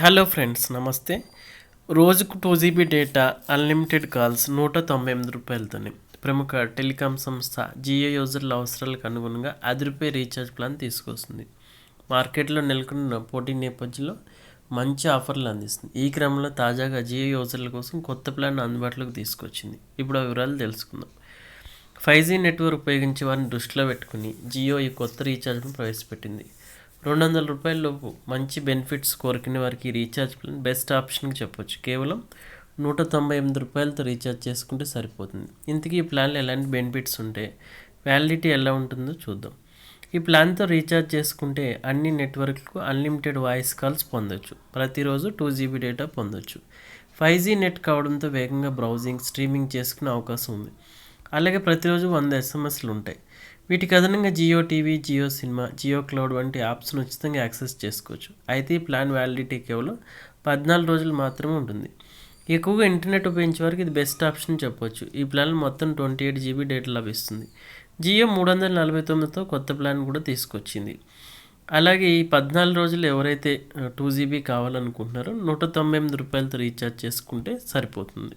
Hello friends నమస్తే. రోజుకు two GB data unlimited calls నూట తొంభై ఎనిమిది రూపాయలతోనే. ప్రముఖ టెలికాం సంస్థ జియో యూజర్ల అవసరాలకు అనుగుణంగా అది రూపాయ రీఛార్జ్ ప్లాన్ తీసుకొస్తుంది. మార్కెట్లో నెలకొన్న పోటీ నేపథ్యంలో మంచి ఆఫర్లు అందిస్తుంది. ఈ క్రమంలో తాజాగా జియో యూజర్ల కోసం కొత్త ప్లాన్ అందుబాటులోకి తీసుకొచ్చింది. ఇప్పుడు ఆ వివరాలు తెలుసుకుందాం. ఫైవ్ జీ నెట్వర్క్ ఉపయోగించే వారిని దృష్టిలో పెట్టుకుని జియో ఈ కొత్త రీఛార్జ్ను ప్రవేశపెట్టింది. రెండు వందల రూపాయల లోపు మంచి బెనిఫిట్స్ కోరుకునే వారికి రీఛార్జ్ ప్లాన్ బెస్ట్ ఆప్షన్గా చెప్పొచ్చు. కేవలం నూట తొంభై ఎనిమిది రూపాయలతో రీఛార్జ్ చేసుకుంటే సరిపోతుంది. ఇంతకీ ఈ ప్లాన్లో ఎలాంటి బెనిఫిట్స్ ఉంటాయి వ్యాలిడిటీ ఎలా ఉంటుందో చూద్దాం. ఈ ప్లాన్తో రీఛార్జ్ చేసుకుంటే అన్ని నెట్వర్క్లకు అన్లిమిటెడ్ వాయిస్ కాల్స్ పొందొచ్చు. ప్రతిరోజు టూ జీబీ డేటా పొందొచ్చు. ఫైవ్ జీ నెట్ కావడంతో వేగంగా బ్రౌజింగ్ స్ట్రీమింగ్ చేసుకునే అవకాశం ఉంది. అలాగే ప్రతిరోజు వంద ఎస్ఎంఎస్లు ఉంటాయి. వీటికి అదనంగా Jio TV Jio Cinema Jio Cloud వంటి యాప్స్ను ఉచితంగా యాక్సెస్ చేసుకోవచ్చు. అయితే ఈ ప్లాన్ వ్యాలిడిటీ కేవలం పద్నాలుగు రోజులు మాత్రమే ఉంటుంది. ఎక్కువగా ఇంటర్నెట్ ఉపయోగించే వారికి ఇది బెస్ట్ ఆప్షన్ చెప్పొచ్చు. ఈ ప్లాన్ మొత్తం ట్వంటీ ఎయిట్ జీబీ డేటా లభిస్తుంది. జియో మూడు వందల నలభై తొమ్మిదితో కొత్త ప్లాన్ కూడా తీసుకొచ్చింది. అలాగే ఈ పద్నాలుగు రోజులు ఎవరైతే టూ జీబీ కావాలనుకుంటున్నారో నూట తొంభై ఎనిమిది రూపాయలతో రీఛార్జ్ చేసుకుంటే సరిపోతుంది.